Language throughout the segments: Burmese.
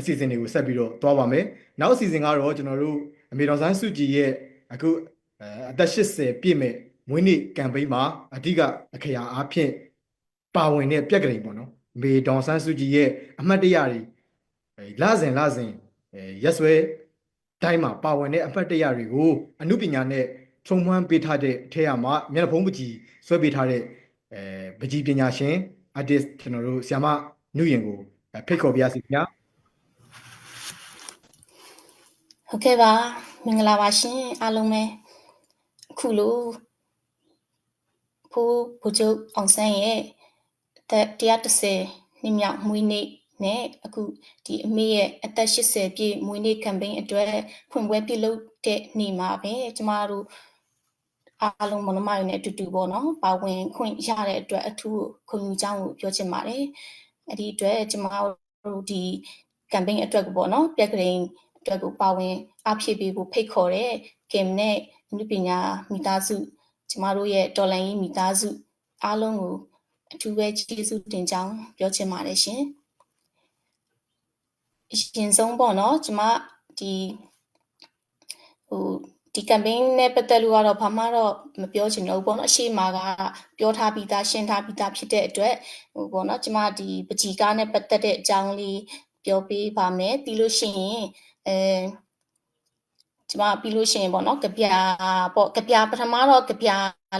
အစီအစဉ်တွေကိုဆက်ပြီးတော့သွားပါမယ်နောက်အစီအစဉ်ကတော့ကျွန်တော်တို့အမေတော်ဆန်းစုကြည်ရဲ့အခုအဲအသက်80ပြည့်မဲ့မွေးနေ့ကမ်ပိန်းမှာအဓိကအခရာအားဖြင့်ပါဝင်တဲ့ပြက်ကလေးပေါ့နော်အမေတော်ဆန်းစုကြည်ရဲ့အမှတ်တရတွေအဲလစဉ်လစဉ်အဲရက်စွဲတိုင်းမှာပါဝင်တဲ့အမှတ်တရတွေကိုအမှုပညာနဲ့ထုံမှန်းပေးထားတဲ့အထက်အမှာမျက်နှာဖုံးပကြီးဆွဲပေးထားတဲ့အဲပကြီးပညာရှင် artist ကျွန်တော်တို့ဆီယမနုရင်ကိုအဲဖိတ်ခေါ်ပြရစီခင်ဗျာ ဟုတ်ကဲ့ပါမင်္ဂလာပါရှင်အားလုံးပဲအခုလိုဖိုးဘုချုပ်အောင်ဆန်းရဲ့အသက်130နှစ်မြောက်မွေးနေ့နဲ့အခုဒီအမေရဲ့အသက်80ပြည့်မွေးနေ့ကမ်ပိန်းအတွက်ဖွင့်ပွဲပြုလုပ်တဲ့နေ့မှာပဲကျမတို့အားလုံးမနမရနဲ့အတူတူပေါ့နော်ပါဝင်ခွင့်ရတဲ့အတွက်အထူးခုံယူကြောင်းကိုပြောချင်ပါတယ်အဲ့ဒီအတွက်ကျမတို့ဒီကမ်ပိန်းအတွက်ကိုပေါ့နော်ပြက်ကလေး အတွက်ကိုပါဝင်အဖြစ်ပေးဖို့ဖိတ်ခေါ်တဲ့ကင်နဲ့အနုပညာမိသားစုကျမတို့ရဲ့တော်လန်ရေးမိသားစုအားလုံးကိုအထူးပဲကျေးဇူးတင်ကြောင်းပြောချင်ပါတယ်ရှင်အရင်ဆုံးပေါ့နော်ကျမဒီဟိုဒီကမ်ပိန်းနဲ့ပတ်သက်လို့ကတော့ဘာမှတော့မပြောချင်တော့ဘူးပေါ့နော်အရှိမာကပြောထားပြီးသားရှင်းထားပြီးသားဖြစ်တဲ့အတွက်ဟိုပေါ့နော်ကျမဒီပကြီကားနဲ့ပတ်သက်တဲ့အကြောင်းလေးပြောပေးပါမယ်ပြီးလို့ရှိရင် အဲကျမပြီးလို့ရှိရင်ပေါ့နော်ကြပြပေါ့ကြပြပထမတော့ကြပြ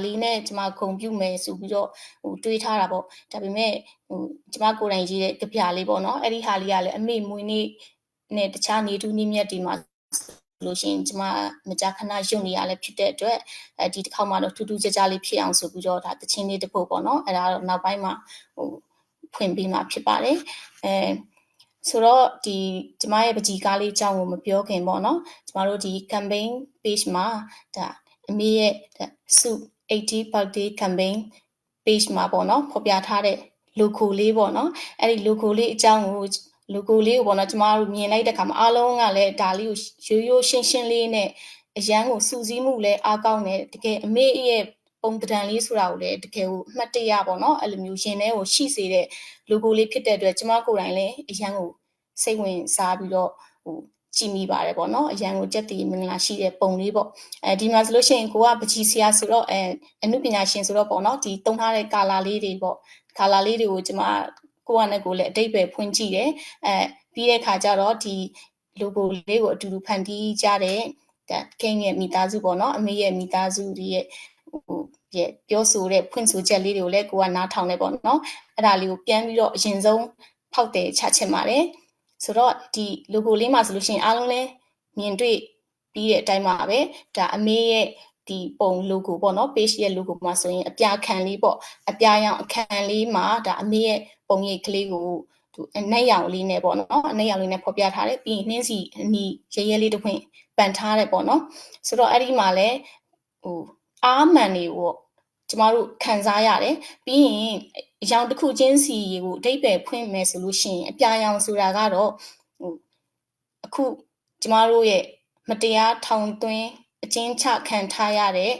လေးနဲ့ကျမဂုံပြုမယ်ဆိုပြီးတော့ဟိုတွေးထားတာပေါ့ဒါပေမဲ့ဟိုကျမကိုယ်တိုင်ရေးတဲ့ကြပြလေးပေါ့နော်အဲ့ဒီဟာလေးကလည်းအမေမွေးနေ့နဲ့တခြားနေတူးနည်းမြတ်ဒီမှာလို့ရှိရင်ကျမမကြာခဏယုံနေရလဲဖြစ်တဲ့အတွက်အဲဒီတစ်ခေါက်မှတော့ထူးထူးခြားခြားလေးဖြစ်အောင်ဆိုပြီးတော့ဒါတချင်းလေးတစ်ပုတ်ပေါ့နော်အဲ့ဒါတော့နောက်ပိုင်းမှာဟိုဖွင့်ပေးမှာဖြစ်ပါတယ်အဲ ဆိုတော့ဒီကျမရဲ့ပကြီကားလေးအကြောင်းကိုမပြောခင်ပေါ့နော်ကျမတို့ဒီ campaign page မှာဒါအမေရဲ့စု80 birthday campaign page မှာပေါ့နော်ဖော်ပြထားတဲ့ logo လေးပေါ့နော်အဲ့ဒီ logo လေးအကြောင်းကို logo လေးကိုပေါ့နော်ကျမတို့မြင်လိုက်တဲ့အခါမှာအားလုံးကလည်းဒါလေးကိုရိုးရိုးရှင်းရှင်းလေးနဲ့အရန်ကိုစူးစီးမှုလည်းအားကောင်းတယ်တကယ်အမေရဲ့ ပုံတံလေးဆိုတာကိုလည်းတကယ်ကိုအမှတ်တရပေါ့နော်အဲ့လိုမျိုးရှင်ထဲကိုရှိစေတဲ့ logo လေးဖြစ်တဲ့အတွက်ကျမကိုယ်တိုင်လည်းအရန်ကိုစိတ်ဝင်စားပြီးတော့ဟိုကြည်မိပါတယ်ပေါ့နော်အရန်ကိုကြက်တီမင်္ဂလာရှိတဲ့ပုံလေးပေါ့အဲဒီမှာဆိုလို့ရှိရင်ကိုကပကြီးဆရာဆိုတော့အဲအနုပညာရှင်ဆိုတော့ပေါ့နော်ဒီတုံးထားတဲ့ကာလာလေးတွေပေါ့ကာလာလေးတွေကိုကျမကိုကနဲ့ကိုလည်းအတိတ်ပဲဖွင့်ကြည့်တယ်အဲပြီးတဲ့ခါကျတော့ဒီ logo လေးကိုအတူတူဖန်တီးကြတဲ့ဒါကိန်းရဲ့မိသားစုပေါ့နော်အမေရဲ့မိသားစုတွေရဲ့ ဟိုရဲ့ပြောဆိုတဲ့ဖွင့်ဆိုချက်လေးတွေကိုလည်းကိုကနားထောင်နေပေါ့နော်အဲ့ဒါလေးကိုပြန်ပြီးတော့အရင်ဆုံးဖောက်တယ်ချချင်ပါတယ်ဆိုတော့ဒီ logo လေးမှာဆိုလို့ရှိရင်အားလုံးလည်းမြင်တွေ့ပြီးတဲ့အတိုင်းပါပဲဒါအမေရဲ့ဒီပုံ logo ပေါ့နော် page ရဲ့ logo မှာဆိုရင်အပြာခံလေးပေါ့အပြာရောင်အခန်းလေးမှာဒါအမေရဲ့ပုံရိပ်ကလေးကိုသူအနက်ရောင်လေးနဲ့ပေါ့နော်အနက်ရောင်လေးနဲ့ဖော်ပြထားတယ်ပြီးရင်နှင်းစီအနီရဲရဲလေးတစ်ခွင့်ပန်ထားတယ်ပေါ့နော်ဆိုတော့အဲ့ဒီမှာလည်းဟို အားမှန်နေပေါ့ကျမတို့ခံစားရတယ်ပြီးရင်အရောင်တစ်ခုချင်းစီကိုအတိတ်ပဲဖွင့်မယ်ဆိုလို့ရှိရင်အပြာရောင်ဆိုတာကတော့ဟိုအခုကျမတို့ရဲ့မတရားထောင်သွင်းအကျဉ်းချခံထားရတဲ့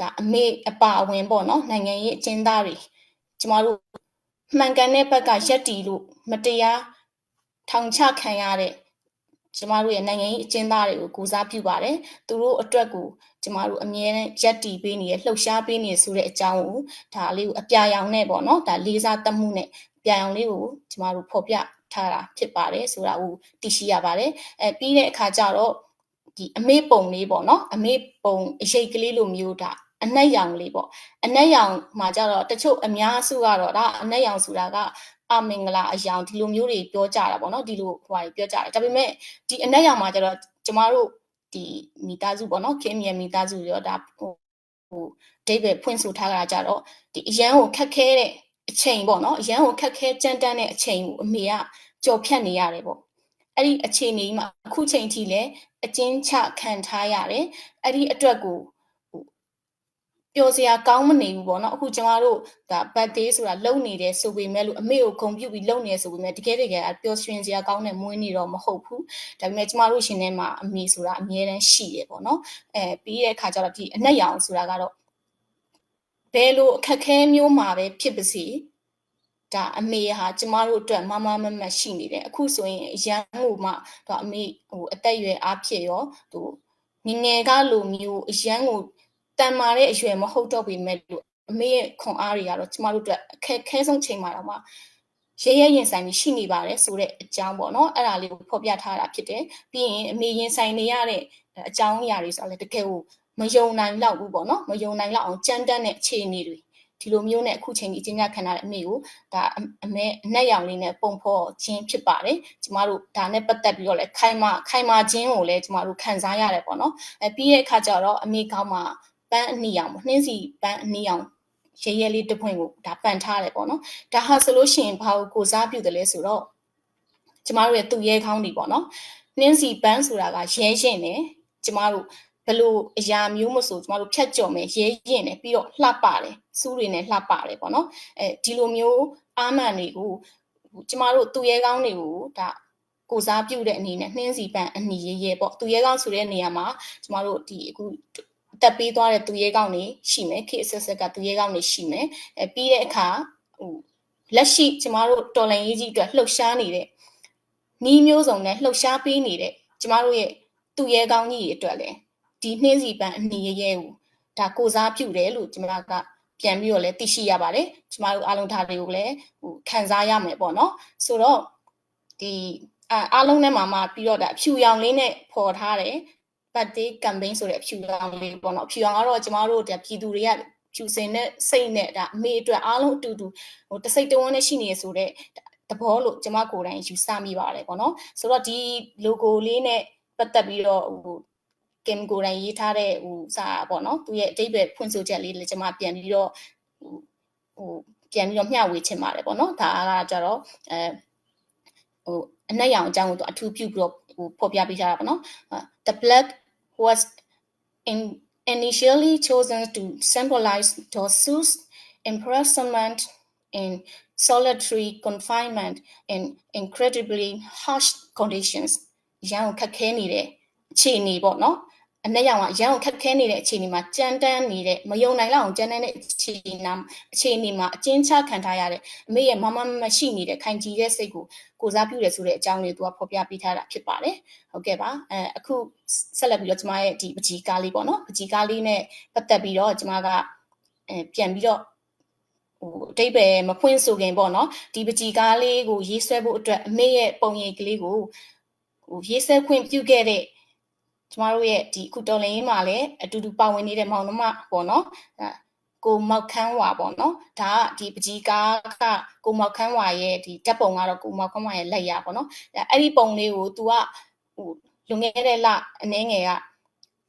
ဒါအမေအပါအဝင်ပေါ့နော်နိုင်ငံရေးအကျဉ်းသားတွေကျမတို့မှန်ကန်တဲ့ဘက်ကရက်တီလို့မတရားထောင်ချခံရတဲ့ကျမတို့ရဲ့နိုင်ငံရေးအကျဉ်းသားတွေကိုကူစားပြုပါတယ်သူတို့အတွက်ကို ကျမတို့အမြဲတမ်းရက်တီပေးနေရလှုပ်ရှားပေးနေဆိုတဲ့အကြောင်းကိုဒါလေးကိုအပြာရောင်နဲ့ပေါ့နော်ဒါလေးစားတတ်မှုနဲ့ပြာရောင်လေးကိုကျမတို့ဖော်ပြထားတာဖြစ်ပါတယ်ဆိုတာကိုသိရှိရပါတယ်အဲပြီးတဲ့အခါကျတော့ဒီအမေပုံလေးပေါ့နော်အမေပုံအရေးကလေးလိုမျိုးဒါအနက်ရောင်လေးပေါ့အနက်ရောင်မှာကျတော့တချို့အများစုကတော့ဒါအနက်ရောင်ဆိုတာကအမင်္ဂလာအယောင်ဒီလိုမျိုးတွေပြောကြတာပေါ့နော်ဒီလိုဟိုဟာပြောကြတယ်ဒါပေမဲ့ဒီအနက်ရောင်မှာကျတော့ကျမတို့ ဒီမိသားစုပေါ့နော်ခင်မြမိသားစုရောဒါဟိုဟိုဒိဗယ်ဖွင့်ဆိုထားကြတာကြတော့ဒီအရန်ကိုခက်ခဲတဲ့အချိန်ပေါ့နော်အရန်ကိုခက်ခဲကြမ်းတမ်းတဲ့အချိန်ကိုအမေကကြော်ဖြတ်နေရတယ်ပေါ့အဲ့ဒီအချိန်ကြီးမှာအခုချိန်ထိလည်းအကျဉ်းချခံထားရတယ်အဲ့ဒီအတွက်ကို ပျော်စရာကောင်းမနေဘူးပေါ့နော်အခုကျမတို့ဒါ birthday ဆိုတာလုံနေတယ်ဆိုပေမဲ့လို့အမေကိုဂုံပြုတ်ပြီးလုံနေဆိုပေမဲ့တကယ်တကယ်ပျော်ရွှင်စရာကောင်းတဲ့မွေးနေ့တော့မဟုတ်ဘူးဒါပေမဲ့ကျမတို့ရှင်ထဲမှာအမေဆိုတာအမြဲတမ်းရှိတယ်ပေါ့နော်အဲပြီးတဲ့အခါကျတော့ဒီအနက်ရောင်ဆိုတာကတော့ဘယ်လိုအခက်ခဲမျိုးမှာပဲဖြစ်ပါစေဒါအမေဟာကျမတို့အတွက်မမမမတ်ရှိနေတယ်အခုဆိုရင်အရန်ကိုမှဒါအမေဟိုအသက်အရွယ်အားဖြစ်ရောဟိုငယ်ငယ်ကလိုမျိုးအရန်ကို တန်မာတဲ့အရွယ်မဟုတ်တော့ပေမဲ့လို့အမေရဲ့ခွန်အားတွေကတော့ကျမတို့အတွက်အခက်ခဲဆုံးချိန်မှာတော့မှရဲရဲရင်ဆိုင်ပြီးရှိနေပါတယ်ဆိုတဲ့အကြောင်းပေါ့နော်အဲ့ဒါလေးကိုဖော်ပြထားတာဖြစ်တယ်ပြီးရင်အမေရင်ဆိုင်နေရတဲ့အကြောင်းအရာတွေဆိုတော့လည်းတကယ်ကိုမယုံနိုင်တော့ဘူးပေါ့နော်မယုံနိုင်တော့အောင်ကြမ်းတမ်းတဲ့အခြေအနေတွေဒီလိုမျိုးနဲ့အခုချိန်ကြီးအချင်းချင်းခံရတဲ့အမေကိုဒါအမေအနက်ရောင်လေးနဲ့ပုံဖော်ခြင်းဖြစ်ပါတယ်ကျမတို့ဒါနဲ့ပတ်သက်ပြီးတော့လည်းခိုင်မာခိုင်မာခြင်းကိုလည်းကျမတို့ခံစားရတယ်ပေါ့နော်အဲပြီးရဲ့အခါကျတော့အမေကောင်းမှာ ပန်းအနီရောင်ပေါ့နှင်းစီပန်းအနီရောင်ရဲရဲလေးတစ်ပွင့်ကိုဒါပန်ထားတယ်ပေါ့နော်ဒါဟာဆိုလို့ရှိရင်ဘာကိုကိုစားပြုတယ်လဲဆိုတော့ကျမတို့ရဲ့သူရဲခေါင်းတွေပေါ့နော်နှင်းစီပန်းဆိုတာကရဲရင်တယ်ကျမတို့ဘလို့အရာမျိုးမဆိုကျမတို့ဖြတ်ကျော်မယ်ရဲရင်တယ်ပြီးတော့လှပတယ်စူးတွေနဲ့လှပတယ်ပေါ့နော်အဲဒီလိုမျိုးအာမန်တွေကိုကျမတို့သူရဲကောင်းတွေကိုဒါကိုစားပြုတဲ့အနေနဲ့နှင်းစီပန်းအနီရဲရဲပေါ့သူရဲကောင်းဆိုတဲ့နေရာမှာကျမတို့ဒီအခု တက်ပေးသွားတဲ့သူရဲကောင်းတွေရှိမယ်ခေတ်ဆက်ဆက်ကသူရဲကောင်းတွေရှိမယ်အဲပြီးတဲ့အခါဟိုလက်ရှိကျမတို့တော်လန်ရေးကြီးအတွက်လှုပ်ရှားနေတဲ့နီးမျိုးစုံနဲ့လှုပ်ရှားပေးနေတဲ့ကျမတို့ရဲ့သူရဲကောင်းကြီးတွေအတွက်လည်းဒီနှင်းစီပန်းအနီရဲရဲကိုဒါကိုစားပြုတယ်လို့ကျမကပြန်ပြီးတော့လည်းသိရှိရပါတယ်ကျမတို့အားလုံးထားတွေကိုလည်းဟိုခံစားရမယ်ပေါ့နော်ဆိုတော့ဒီအားလုံးထဲမှာမှပြီးတော့ဒါအဖြူရောင်လေးနဲ့ပေါ်ထားတယ် birthday campaign ဆိုတဲ့အဖြူရောင်လေးပေါ့နော်အဖြူရောင်ကတော့ကျမတို့ဒါပြည်သူတွေကဖြူစင်တဲ့စိတ်နဲ့ဒါအမေအတွက်အားလုံးအတူတူဟိုတစိတ်တဝန်းနဲ့ရှိနေရဆိုတဲ့သဘောလို့ကျမကိုယ်တိုင်ယူဆမိပါတယ်ပေါ့နော်ဆိုတော့ဒီ logo လေးနဲ့ပတ်သက်ပြီးတော့ဟိုကင်ကိုယ်တိုင်ရေးထားတဲ့ဟိုစာပေါ့နော်သူရဲ့အတိတ်ပဲဖွင့်ဆိုချက်လေးလည်းကျမပြန်ပြီးတော့ဟိုဟိုပြန်ပြီးတော့မျှဝေချင်ပါတယ်ပေါ့နော်ဒါကကြတော့အဲဟိုအနက်ရောင်အကြောင်းကိုသူအထူးပြုပြီးတော့ဟိုဖော်ပြပေးထားတာပေါ့နော် the black was in initially chosen to symbolize Dosu's imprisonment in solitary confinement in incredibly harsh conditions ရန်ကိုခက်ခဲနေတဲ့အခြေအနေပေါ့နော် အနက်ရောင်ကရန်ကိုခက်ခဲနေတဲ့အခြေအနေမှာကြမ်းတမ်းနေတဲ့မယုံနိုင်လောက်အောင်ကြမ်းတမ်းတဲ့အခြေအနေမှာအခြေအနေမှာအကျဉ်းချခံထားရတဲ့အမေရဲ့မမမရှိနေတဲ့ခိုင်ကြီးတဲ့စိတ်ကိုကိုစားပြုတယ်ဆိုတဲ့အကြောင်းလေးသူကဖော်ပြပေးထားတာဖြစ်ပါတယ်ဟုတ်ကဲ့ပါအဲအခုဆက်လက်ပြီးတော့ကျမရဲ့ဒီပကြီးကားလေးပေါ့နော်ပကြီးကားလေးနဲ့ပတ်သက်ပြီးတော့ကျမကအဲပြန်ပြီးတော့ဟိုအတိတ်ပဲမဖွင့်ဆိုခင်ပေါ့နော်ဒီပကြီးကားလေးကိုရေးဆွဲဖို့အတွက်အမေရဲ့ပုံရိပ်ကလေးကိုဟိုရေးဆွဲခွင့်ပြုခဲ့တဲ့ ကျမတို့ရဲ့ဒီအခုတော်လင်းရေးမှာလည်းအတူတူပါဝင်နေတဲ့မောင်နှမပေါ့နော်ကိုမောက်ခန်းဝါပေါ့နော်ဒါကဒီပကြီးကားကကိုမောက်ခန်းဝါရဲ့ဒီဓာတ်ပုံကတော့ကိုမောက်ခန်းဝါရဲ့လက်ရပေါ့နော်အဲ့ဒီပုံလေးကို तू ကဟိုလွန်ခဲ့တဲ့လအနည်းငယ်က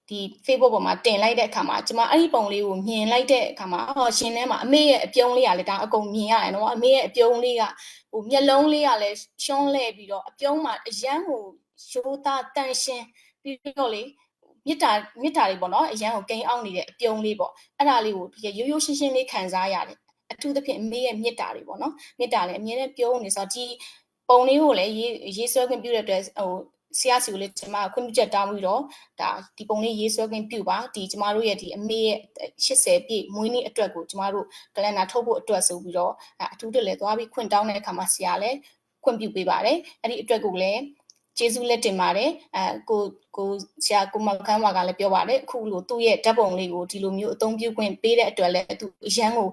ဒီ Facebook ပေါ်မှာတင်လိုက်တဲ့အခါမှာကျမအဲ့ဒီပုံလေးကိုမြင်လိုက်တဲ့အခါမှာဟောရှင်ထဲမှာအမေရဲ့အပြုံးလေးကလည်းဒါအကုန်မြင်ရတယ်နော်အမေရဲ့အပြုံးလေးကဟိုမျက်လုံးလေးကလည်းရှုံးလဲပြီးတော့အပြုံးမှာအရန်ကိုရိုးသားတန်ရှင်း ပြီးတော့လေမြစ်တာမြစ်တာတွေပေါ့နော်အရန်ကိုကိန်းအောင်နေတဲ့အပြုံးလေးပေါ့အဲ့ဒါလေးကိုဒီရိုးရိုးရှင်းရှင်းလေးခံစားရတယ်အထူးသဖြင့်အမေရဲ့မြစ်တာတွေပေါ့နော်မြစ်တာလည်းအမြဲတမ်းပြုံးနေဆိုတော့ဒီပုံလေးကိုလည်းရေးရေးဆွဲခွင့်ပြုတဲ့အတွက်ဟိုဆရာစီကိုလည်းကျွန်မခွင့်ပြုချက်တောင်းပြီးတော့ဒါဒီပုံလေးရေးဆွဲခွင့်ပြုပါဒီကျမတို့ရဲ့ဒီအမေရဲ့80ပြည့်မွေးနေ့အတွက်ကိုကျမတို့ကလန်ဒါထုတ်ဖို့အတွက်ဆိုပြီးတော့အထူးတလည်းသွားပြီးခွင့်တောင်းတဲ့အခါမှာဆရာလည်းခွင့်ပြုပေးပါတယ်အဲ့ဒီအတွက်ကိုလည်း ကျေးဇူးလက်တင်ပါတယ်အဲကိုကိုဆရာကိုမခန်းဝါကလည်းပြောပါတယ်အခုလိုသူ့ရဲ့ဓာတ်ပုံလေးကိုဒီလိုမျိုးအသုံးပြုခွင့်ပေးတဲ့အတွက်လည်းသူအရန်ကို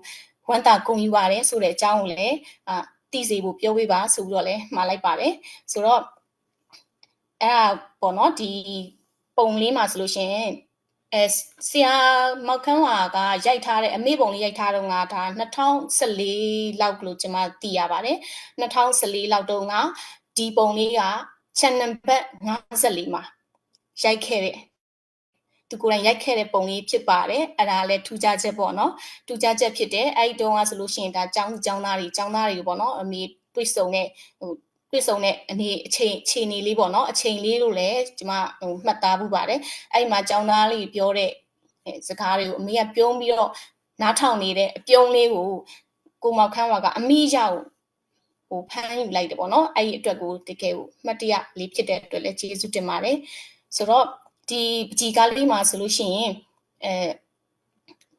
ဝမ်းသာဂုဏ်ယူပါတယ်ဆိုတဲ့အကြောင်းကိုလည်းအာသိစေဖို့ပြောပေးပါဆိုပြီးတော့လည်းမှာလိုက်ပါတယ်ဆိုတော့အဲ့ဒါပေါ့နော်ဒီပုံလေးမှာဆိုလို့ရှိရင်အဲဆရာမောက်ခန်းဝါကရိုက်ထားတဲ့အမေပုံလေးရိုက်ထားတော့ငါဒါ2014လောက်လို့ကျွန်မသိရပါတယ်2014လောက်တုန်းကဒီပုံလေးက channel ဘက်54မှာရိုက်ခဲ့တဲ့သူကိုယ်တိုင်ရိုက်ခဲ့တဲ့ပုံလေးဖြစ်ပါတယ်အဲ့ဒါလည်းထူးခြားချက်ပေါ့နော်ထူးခြားချက်ဖြစ်တယ်အဲ့ဒီတုန်းကဆိုလို့ရှိရင်ဒါចောင်းចောင်းသားတွေចောင်းသားတွေပေါ့နော်အမေတွေ့ဆုံတဲ့ဟိုတွေ့ဆုံတဲ့အနေအချိန်အချိန်လေးပေါ့နော်အချိန်လေးလို့လည်းကျွန်မဟိုမှတ်သားဖို့ပါတယ်အဲ့ဒီမှာចောင်းသားလေးပြောတဲ့စကားတွေကိုအမေကပြုံးပြီးတော့နားထောင်နေတဲ့အပြုံးလေးကိုကိုမောက်ခန်းဝါကအမိရောက် ဟိုဖမ်းယူလိုက်တယ်ပေါ့နော်အဲ့ဒီအတွက်ကိုတကယ်ကိုမှတ်တရလေးဖြစ်တဲ့အတွက်လည်းကျေးဇူးတင်ပါတယ်ဆိုတော့ဒီပကြီကားလေးမှာဆိုလို့ရှိရင်အဲ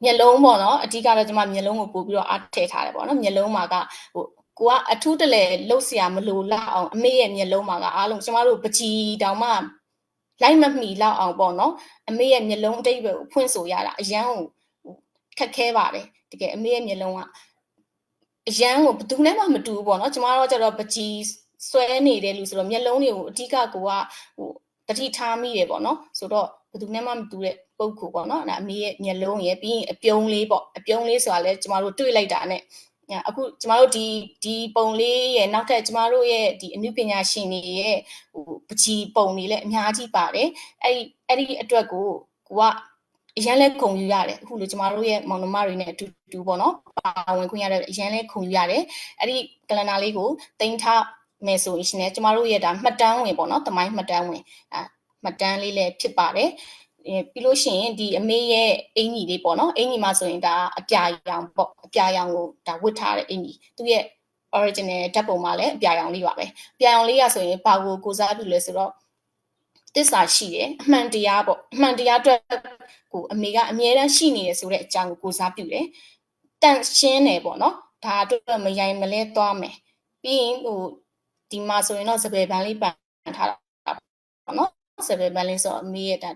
မျက်လုံးပေါ့နော်အဓိကတော့ကျွန်မမျက်လုံးကိုပို့ပြီးတော့အားထည့်ထားတယ်ပေါ့နော်မျက်လုံးမှာကဟို ကိုကအထူးတလဲလှုပ်เสียမလို့လောက်အောင်အမေရဲ့မျက်လုံးမှာကအားလုံးကျမတို့ပကြီးတောင်မှလိုက်မမီလောက်အောင်ပေါ့နော်အမေရဲ့မျက်လုံးအတိတ်ပဲကိုဖွင့်ဆိုရတာအရန်ကိုခက်ခဲပါတယ်တကယ်အမေရဲ့မျက်လုံးက အရန်ကိုဘယ်သူနဲ့မှမတူဘူးပေါ့နော်ကျမတို့ကျတော့ပကြီးဆွဲနေတဲ့လူဆိုတော့မျက်လုံးတွေကိုအဓိကကိုကဟိုတတိထားမိတယ်ပေါ့နော်ဆိုတော့ဘယ်သူနဲ့မှမတူတဲ့ပုံကူပေါ့နော်အဲ့ဒါအမေရဲ့မျက်လုံးရယ်ပြီးရင်အပြုံးလေးပေါ့အပြုံးလေးဆိုတာလဲကျမတို့တွေ့လိုက်တာနဲ့ညာအခုကျမတို့ဒီဒီပုံလေးရဲ့နောက်ထပ်ကျမတို့ရဲ့ဒီအနုပညာရှင်တွေရဲ့ဟိုပကြီးပုံတွေလည်းအများကြီးပါတယ်အဲ့ဒီအဲ့ဒီအတွက်ကိုကိုက အရန်လဲခုံယူရတယ်အခုလိုကျမတို့ရဲ့မောင်နှမတွေနဲ့အတူတူပေါ့နော်ပါဝင်ခွင့်ရတဲ့အရန်လဲခုံယူရတယ်အဲ့ဒီကလန်ဒါလေးကိုတင်ထားမယ်ဆိုရင်လည်းကျမတို့ရဲ့ဒါမှတ်တမ်းဝင်ပေါ့နော်တမိုင်းမှတ်တမ်းဝင်အဲမှတ်တမ်းလေးလည်းဖြစ်ပါတယ်အဲပြီးလို့ရှိရင်ဒီအမေရဲ့အင်ကြီးလေးပေါ့နော်အင်ကြီးမှာဆိုရင်ဒါအပြာရောင်ပေါ့အပြာရောင်ကိုဒါဝတ်ထားတဲ့အင်ကြီးသူရဲ့ original ဓာတ်ပုံမှာလည်းအပြာရောင်လေးပါပဲအပြာရောင်လေးရဆိုရင်ဘာကိုကိုစားပြုလဲဆိုတော့ တစ္ဆာရှိတယ်အမှန်တရားပေါ့အမှန်တရားအတွက်ကိုအမေကအမြဲတမ်းရှိနေတယ်ဆိုတဲ့အကြောင်းကိုကိုစားပြုတယ်တန့်ရှင်းတယ်ပေါ့နော်ဒါအတွက်မယိုင်မလဲသွားမယ်ပြီးရင်ဟိုဒီမှာဆိုရင်တော့စပယ်ပန်းလေးပန်ထားတာပေါ့နော်စပယ်ပန်းလေးဆိုတော့အမေရဲ့ဒါ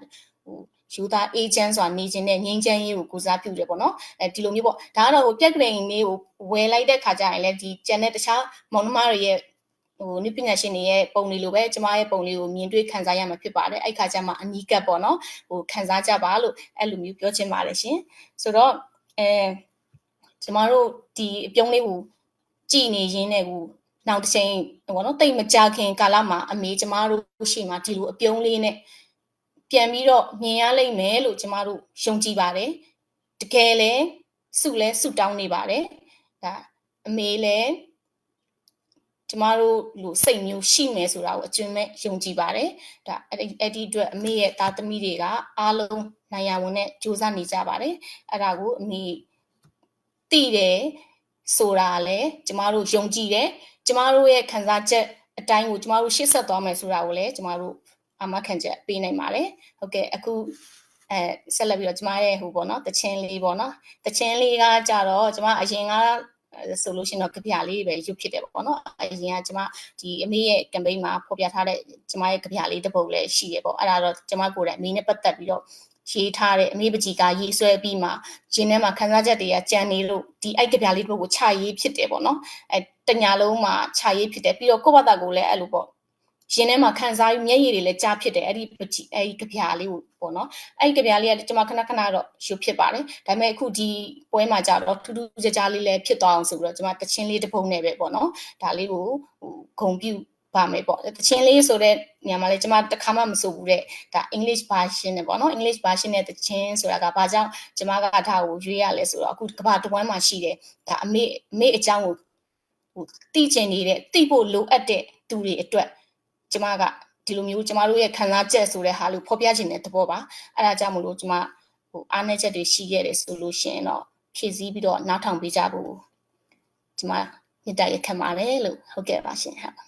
ဟိုယူသားအေဂျင့်ဆိုတာနေခြင်းနဲ့ငင်းချမ်းရေးကိုကိုစားပြုတယ်ပေါ့နော်အဲဒီလိုမျိုးပေါ့ဒါကတော့ဟိုပြက်ကလေးလေးကိုဝယ်လိုက်တဲ့ခါကျရင်လည်းဒီကျန်တဲ့တခြားမောင်နှမတွေရဲ့ ဟိုနိပညာရှင်တွေရဲ့ပုံလေးလိုပဲကျမရဲ့ပုံလေးကိုမြင်တွေ့ခံစားရမှာဖြစ်ပါတယ်အဲ့ခါကျမှအနီးကပ်ပေါ့နော်ဟိုခံစားကြပါလို့အဲ့လိုမျိုးပြောချင်ပါတယ်ရှင်ဆိုတော့အဲကျမတို့ဒီအပြုံးလေးကိုကြည်နေရင်းနဲ့ကိုနောက်တစ်ချိန်ဘောနော်တိတ်မကြခင်ကာလမှာအမေကျမတို့ရှိမှဒီလိုအပြုံးလေးနဲ့ပြန်ပြီးတော့မြင်ရလိမ့်မယ်လို့ကျမတို့ယုံကြည်ပါတယ်တကယ်လဲစုလဲစုတောင်းနေပါတယ်ဒါအမေလဲ ကျမတို့လူစိတ်မျိုးရှိမယ်ဆိုတာကိုအကျွမ်းမဲ့ယုံကြည်ပါတယ်ဒါအဲ့ဒီအဲ့ဒီအတွက်အမေရဲ့သားသမီးတွေကအားလုံးနိုင်ရဝန်နဲ့စူးစမ်းနေကြပါတယ်အဲ့ဒါကိုအမေသိတယ်ဆိုတာလဲကျမတို့ယုံကြည်တယ်ကျမတို့ရဲ့ခံစားချက်အတိုင်းကိုကျမတို့ရှေ့ဆက်သွားမယ်ဆိုတာကိုလည်းကျမတို့အမခံချက်ပေးနိုင်ပါတယ်ဟုတ်ကဲ့အခုအဲဆက်လက်ပြီးတော့ကျမရဲ့ဟိုပေါ့နော်တချင်းလေးပေါ့နော်တချင်းလေးကကြတော့ကျမအရင်က ဆိုလို့ရှိရင်တော့ကြပြလေးပဲရုပ်ဖြစ်တယ်ပေါ့နော်အရင်ကကျမဒီအမေရဲ့ campaign မှာဖော်ပြထားတဲ့ကျမရဲ့ကြပြလေးတစ်ပုဒ်လည်းရှိရပေါ့အဲ့ဒါတော့ကျမကိုယ်တိုင်အမေနဲ့ပတ်သက်ပြီးတော့ရေးထားတဲ့အမေပကြီးကရေးဆွဲပြီးမှဂျင်းထဲမှာခန်းစားချက်တွေကကြံနေလို့ဒီအိုက်ကြပြလေးတစ်ပုဒ်ကိုခြာရေးဖြစ်တယ်ပေါ့နော်အဲတညာလုံးမှာခြာရေးဖြစ်တယ်ပြီးတော့ကိုယ့်ဘာသာကိုလည်းအဲ့လိုပေါ့ ရင်ထဲမှာခံစားပြီးမျက်ရည်တွေလည်းကြားဖြစ်တယ်အဲ့ဒီပကြီးအဲ့ဒီကြပြလေးကိုပေါ့နော်အဲ့ဒီကြပြလေးကကျွန်မခဏခဏတော့ရုပ်ဖြစ်ပါတယ်ဒါပေမဲ့အခုဒီပွဲမှာကြတော့ထူးထူးခြားခြားလေးလည်းဖြစ်သွားအောင်ဆိုပြီးတော့ကျွန်မတချင်းလေးတစ်ပုံနဲ့ပဲပေါ့နော်ဒါလေးကိုဟိုဂုံပြုပါမယ်ပေါ့တချင်းလေးဆိုတဲ့ညမှာလေကျွန်မတစ်ခါမှမဆိုဘူးတဲ့ဒါ English version နဲ့ပေါ့နော် English version နဲ့တချင်းဆိုတာကဘာကြောင့်ကျွန်မကဒါကိုရွေးရလဲဆိုတော့အခုကဘာတဝမ်းမှာရှိတယ်ဒါအမေအမေအကြောင်းကိုဟိုသိကျင်နေတဲ့သိဖို့လိုအပ်တဲ့သူတွေအတွက် ကျမကဒီလိုမျိုးကျမတို့ရဲ့ခံစားချက်ဆိုတဲ့ဟာလို့ဖော်ပြခြင်းတဲ့သဘောပါအဲ့ဒါကြောင့်မလို့ကျမဟိုအားနည်းချက်တွေရှိခဲ့တယ်ဆိုလို့ရှိရင်တော့ဖြည့်ဆည်းပြီးတော့နားထောင်ပေးကြဖို့ကျမမြတ်တရခံပါတယ်လို့ဟုတ်ကဲ့ပါရှင်ဟုတ်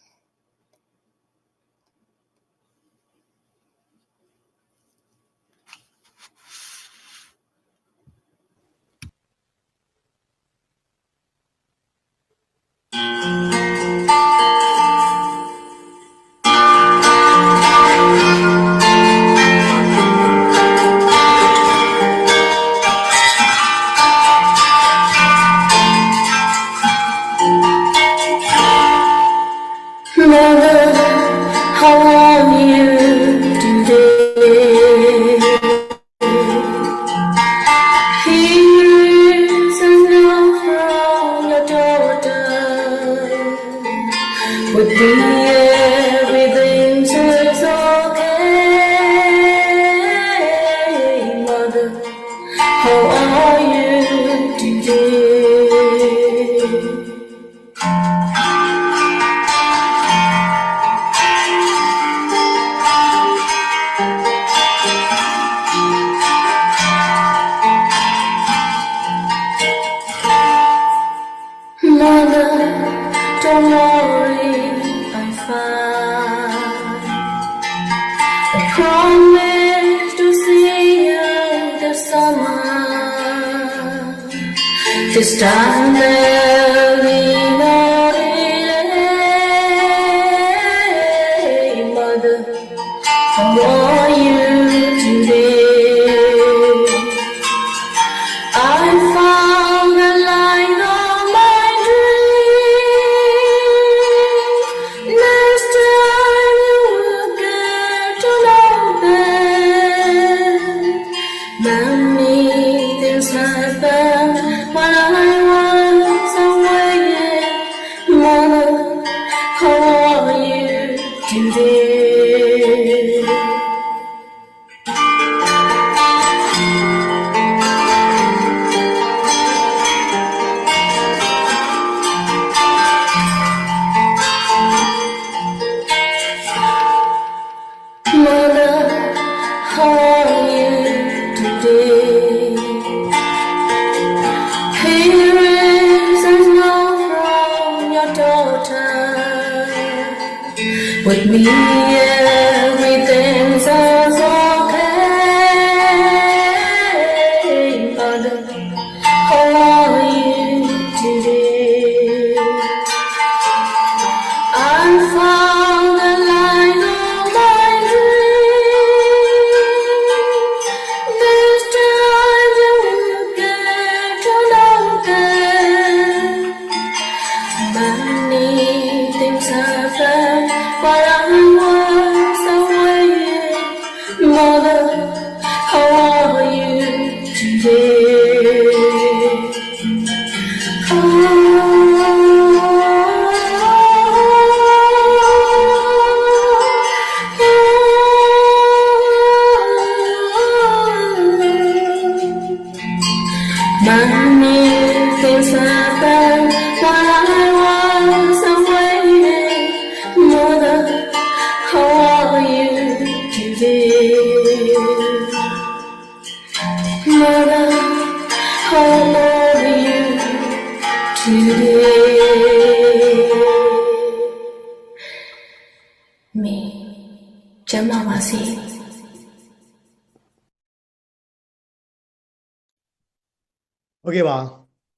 โอเคပါ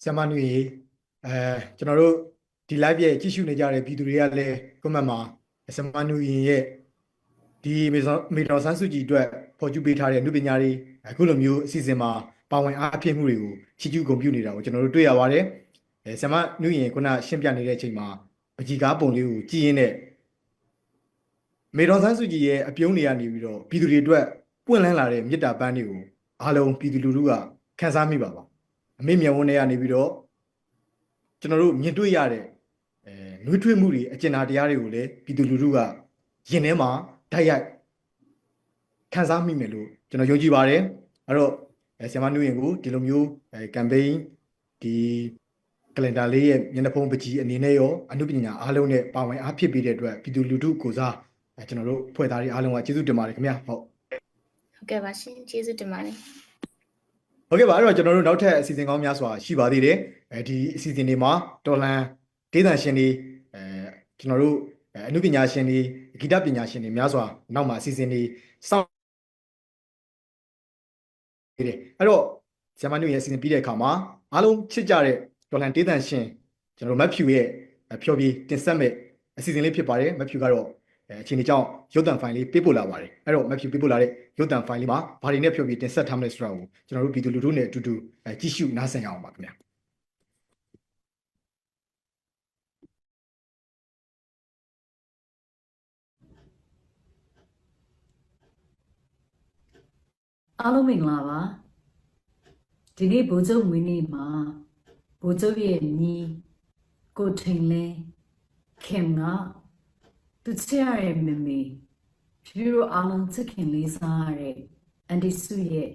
ဆရာမနွေရေအဲကျွန်တော်တို့ဒီ live ရဲ့ကြည့်ရှုနေကြတဲ့ပြည်သူတွေကလည်း comment မှာဆရာမနွေရင်ရဲ့ဒီမေဇောမေတော်ဆန်းစုကြည်အတွက်ဖော်ကျူပေးထားတဲ့အမှုပညာတွေအခုလိုမျိုးအစီအစဉ်မှာပါဝင်အားဖြည့်မှုတွေကိုချီးကျူးဂုဏ်ပြုနေတာကိုကျွန်တော်တို့တွေ့ရပါတယ်အဲဆရာမနွေရင်ခုနရှင်းပြနေတဲ့အချိန်မှာပကြီကားပုံလေးကိုကြည့်ရင်းနဲ့မေတော်ဆန်းစုကြည်ရဲ့အပြုံးတွေကနေပြီးတော့ပြည်သူတွေအတွက်ပွင့်လန်းလာတဲ့မေတ္တာပန်းတွေကိုအားလုံးပြည်သူလူထုကခန်းစားမိပါပါ အမေမြန်ဝန်းထဲကနေပြီးတော့ကျွန်တော်တို့မြင်တွေ့ရတဲ့အဲနှွေးထွေးမှုတွေအကျဉ်းသားတရားတွေကိုလည်းပြည်သူလူထုကရင်ထဲမှာဓာတ်ရိုက်ခံစားမိမယ်လို့ကျွန်တော်ယုံကြည်ပါတယ်အဲ့တော့အဲဆီယမနူရင်ကိုဒီလိုမျိုးအဲကမ်ပိန်းဒီကလန်ဒါလေးရဲ့မျက်နှာဖုံးပကြီးအနေနဲ့ရောအမှုပညာအားလုံးနဲ့ပါဝင်အားဖြစ်ပေးတဲ့အတွက်ပြည်သူလူထုကိုစားအဲကျွန်တော်တို့ဖွဲ့သားတွေအားလုံးကကျေးဇူးတင်ပါတယ်ခင်ဗျာဟုတ်ဟုတ်ကဲ့ပါရှင်ကျေးဇူးတင်ပါတယ် ဟုတ်ကဲ့ပါအဲ့တော့ကျွန်တော်တို့နောက်ထပ်အစီအစဉ်ကောင်းများစွာရှိပါသေးတယ်အဲဒီအစီအစဉ်တွေမှာတော်လန်ဒေသရှင်တွေအဲကျွန်တော်တို့အဲအနုပညာရှင်တွေဂီတပညာရှင်တွေများစွာနောက်မှာအစီအစဉ်တွေစောင့်နေတယ်အဲ့တော့ဇမန်နုရဲ့အစီအစဉ်ပြီးတဲ့အခါမှာအားလုံးချစ်ကြတဲ့တော်လန်ဒေသရှင်ကျွန်တော်တို့မက်ဖြူရဲ့အဲဖျော်ဖြေတင်ဆက်မဲ့အစီအစဉ်လေးဖြစ်ပါတယ်မက်ဖြူကတော့ အဲအချိန်ကြီးကြောင့်ရုပ်သံဖိုင်လေးပေးပို့လာပါတယ်အဲ့တော့မက်ဖြူပေးပို့လာတဲ့ရုပ်သံဖိုင်လေးမှာဘာတွေနဲ့ဖျော်ဖြေတင်ဆက်ထားမလဲဆိုတာကိုကျွန်တော်တို့ပြည်သူလူထုနဲ့အတူတူအဲကြည့်ရှုနားဆင်ရအောင်ပါခင်ဗျာအားလုံးမင်္ဂလာပါဒီနေ့ဗိုလ်ချုပ်မွေးနေ့မှာဗိုလ်ချုပ်ရဲ့ညီကိုထိန်လဲခင်က သူချစ်ရတဲ့မမေဖြူရိုအားလုံးချစ်ခင်လေးစားရတဲ့အန်ဒီစုရဲ့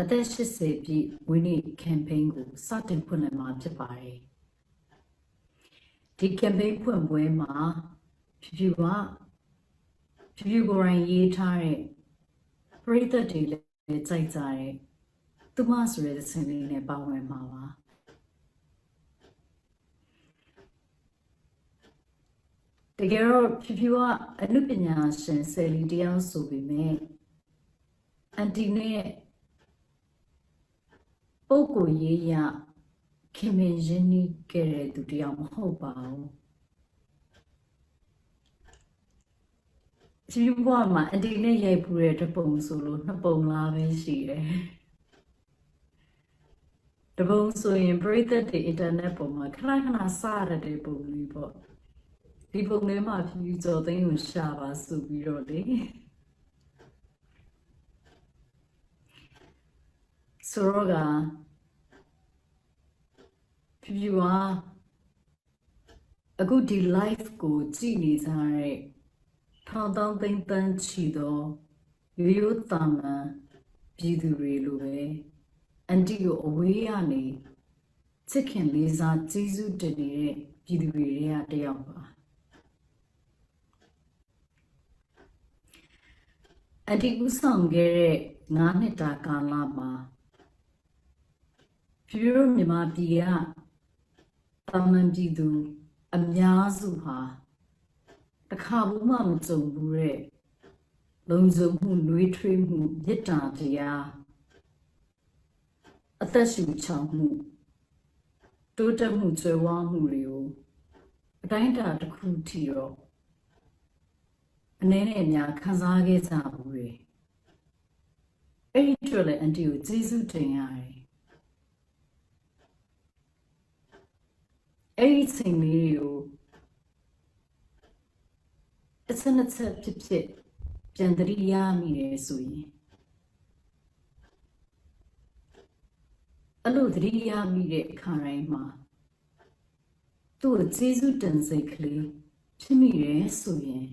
အသက်80ပြည့်မွေးနေ့ campaign ကိုစတင်ဖွင့်လှစ်မှာဖြစ်ပါတယ်ဒီ campaign ဖွင့်ပွဲမှာဖြူဖြူကဖြူဖြူကိုယ်တိုင်ရေးထားတဲ့ပရိသတ်တွေလည်းကြိုက်ကြတယ်သူမဆိုတဲ့စင်လေးနဲ့ပါဝင်မှာပါ တကယ်တော့ဖြူဖြူကအနုပညာရှင်ဆယ်လီတယောက်ဆိုပေမဲ့အန်တီနဲ့ပုဂ္ဂိုလ်ရေးရခင်မင်ရင်းနှီးခဲ့တဲ့သူတယောက်မဟုတ်ပါဘူးကြီးဘွားမှာအန်တီနဲ့ရိုက်ပူတဲ့တစ်ပုံဆိုလို့နှစ်ပုံလားပဲရှိတယ်တစ်ပုံဆိုရင်ပရိသတ်တွေအင်တာနက်ပေါ်မှာခဏခဏစရတဲ့ပုံလေးပေါ့ ဒီပုံထဲမှာဖြူကျော်သိန်းကိုရှာပါဆိုပြီးတော့လေဆိုတော့ကဖြူဖြူကအခုဒီ live ကိုကြည့်နေကြတဲ့ထောင်တောင်းသိန်းတန်းချီသောရိုးရိုးတာမန်ပြည်သူတွေလိုပဲအန်တီကိုအဝေးကနေချစ်ခင်လေးစားကျေးဇူးတင်နေတဲ့ပြည်သူတွေတွေကတယောက်ပါ အန်တီဦးဆောင်ခဲ့တဲ့9နှစ်တာကာလမှာဖြူဖြူမြန်မာပြည်ကတာမန်ပြည်သူအများစုဟာတစ်ခါဘူးမှမကြုံဘူးတဲ့လုံခြုံမှုနှွေးထွေးမှုမေတ္တာတရားအသက်ရှူချောင်မှုတိုးတက်မှုကြွယ်ဝမှုတွေကိုအတိုင်းအတာတစ်ခုထိတော့ အနည်းနဲ့အများခံစားခဲ့ကြဘူးလေအဲ့ဒီအတွက်လည်းအန်တီကိုကျေးဇူးတင်ရတယ်အဲ့ဒီချိန်လေးတွေကိုတစ်စက်နှစ်ချက်ဖြစ်ဖြစ်ပြန်တရိရမိတယ်ဆိုရင်အဲ့လိုတရိရမိတဲ့အခါတိုင်းမှာသူ့ကိုကျေးဇူးတင်စိတ်ကလေးဖြစ်မိတယ်ဆိုရင်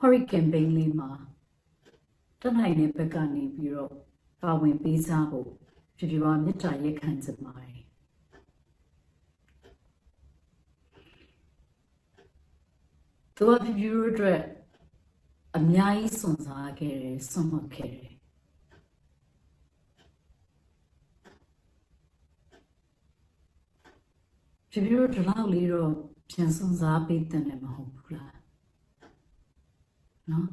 ဟော်ရီကမ်ပိန်းလေးမှာတနိုင်တဲ့ဘက်ကနေပြီးတော့ပါဝင်ပေးစားဖို့ပြပြပါမေတ္တာရက်ခံချင်ပါတယ်သူကပြပြတို့အတွက်အများကြီးစွန့်စားခဲ့တယ်စွန့်မှတ်ခဲ့တယ်ပြပြတို့ဒီလောက်လေးတော့ပြန်စွန့်စားပေးတဲ့လည်းမဟုတ်ဘူးလား နော်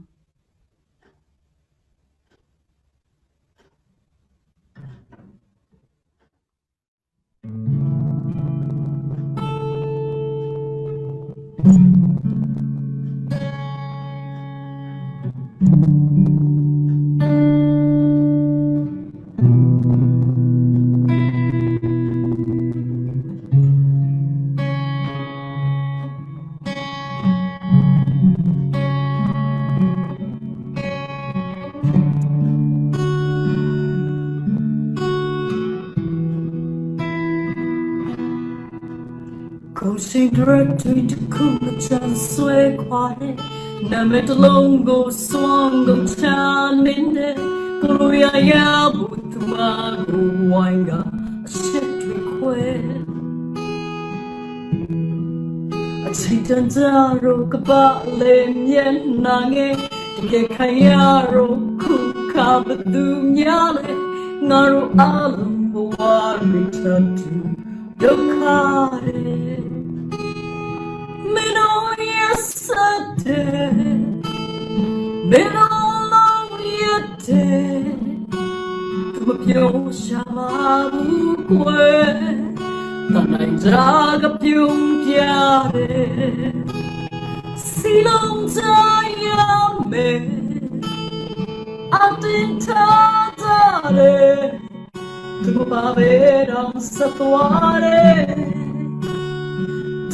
တူတခုမချမ်းဆွဲခွာတဲ့နာမည်တစ်လုံးကိုစွမ်းကုန်ချနေတဲ့ကိုလိုရရဘူးသူမကိုဝိုင်းကအရှက်တွေခွဲအချိန်တန်ကြတော့ကပလေးမျက်နှာငယ်တကယ်ခိုင်ရတော့ခုခါဘသူများလဲငါတို့အားလုံးဘဝ return to ဒုက္ခတွေ ပြုံးပြတယ်စီလုံးကြရမယ်အတင်ထားကြတယ် tu pavera sa tuare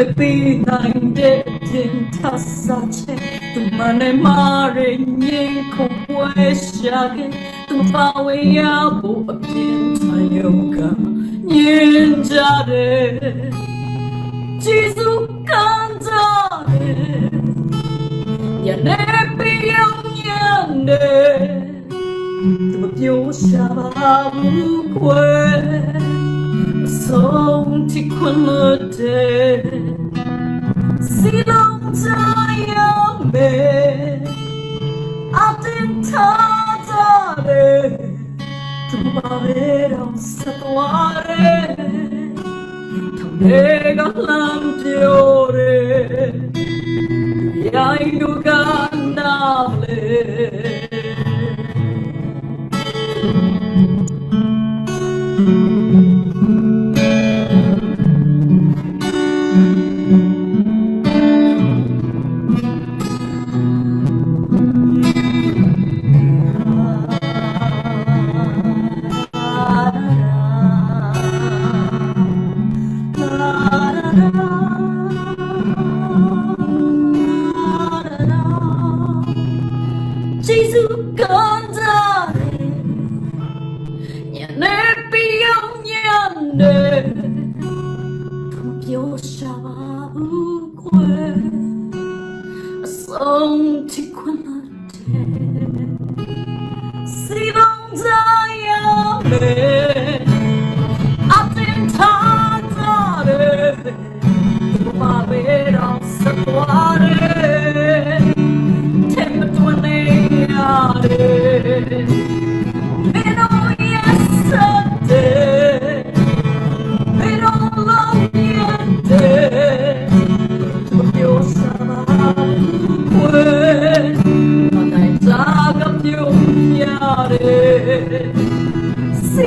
ဝတိနိုင်တဲ့တင်သတ်စားချက်သူမနဲ့မာရင်ငင်ခုပွဲရှာခဲ့သူပါဝေရဖို့အပြင်းမယုံကညင်ကြတယ်ကျေးဇူးကန်ကြတယ်ယနေ့ပြောင်းရတယ်သူမပြောရှာပါဘူးခွဲ song ti quelle silong zayame ating tadare tumaveram satware 내가 남지오래 야이누가 나래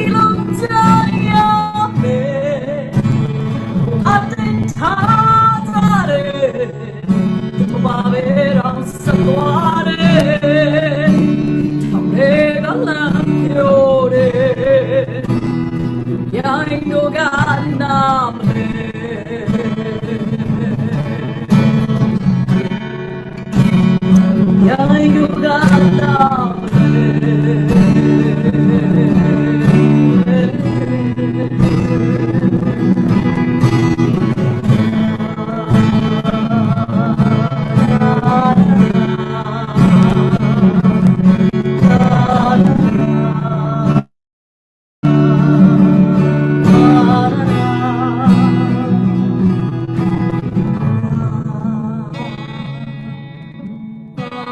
long time.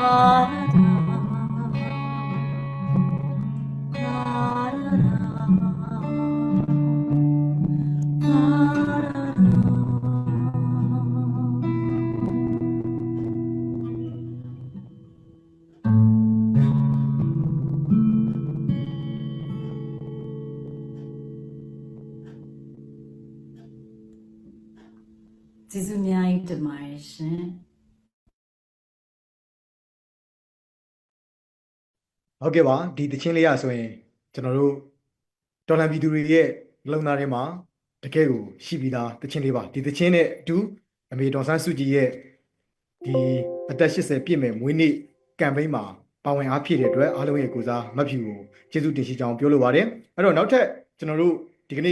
ကျေး ဟုတ်ကဲ့ပါဒီတချင်းလေးရဆိုရင်ကျွန်တော်တို့တော်လန်ပြည်သူတွေရဲ့လုံသားထဲမှာတကယ်ကိုရှိပြီးသားတချင်းလေးပါဒီတချင်းနဲ့အတူအမေတော်ဆန်းစုကြည်ရဲ့ဒီအသက်80ပြည့်မဲ့မွေးနေ့ကမ်ပိန်းမှာပါဝင်အားဖြည့်တဲ့အတွက်အားလုံးရဲ့ကိုစားမတ်ဖြူကိုကျေးဇူးတင်ရှိကြောင်းပြောလိုပါတယ်အဲ့တော့နောက်ထပ်ကျွန်တော်တို့